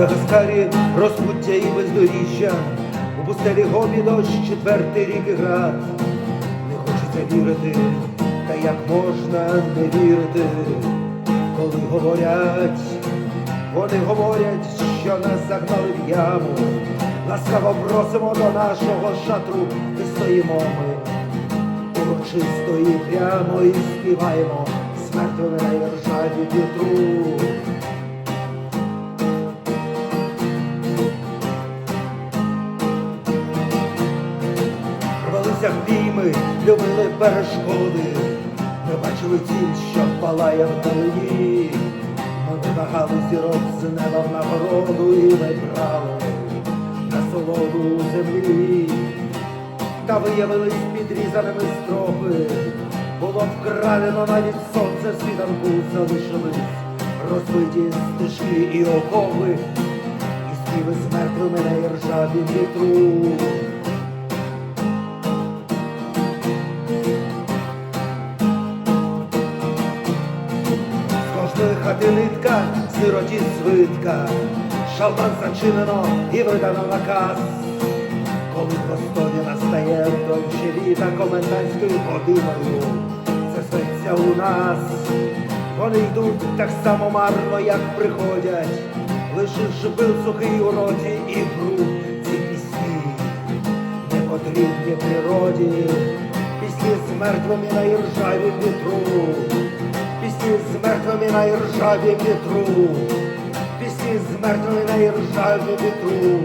Мадагаскарі розпуття і бездоріжжя, у пустелі гобі дощ, четвертий рік і град. Не хочеться вірити, та як можна не вірити, коли говорять, вони говорять, що нас загнали в яму. Ласкаво просимо до нашого шатру, де стоїмо ми. Урочисто і прямо і співаємо мертвими на ржаві вітру. Рвалися в любили перешкоди. Ми бачили ціль, що палає вдалині. Ми вимагали зірок з неба в нагороду і ми брали насолоду у землі. Та виявились підрізаними стропи. Було вкрадено навіть сонце світанку залишились розбиті стежки і окови, і співи з мертвими на іржавім вітру. Хати нитка, сироті свитка, шалман зачинено і видано наказ. Коли простоді настає дощі літа комендантською годиною, це светься у нас. Вони йдуть так само марно, як приходять, лишивши пил сухий у роті і бруд ці пісні, не потрібні природі, пісні з мертвими на іржавім вітру, з мертвими на іржаві вітру, пісні з мертвими на іржаві вітру.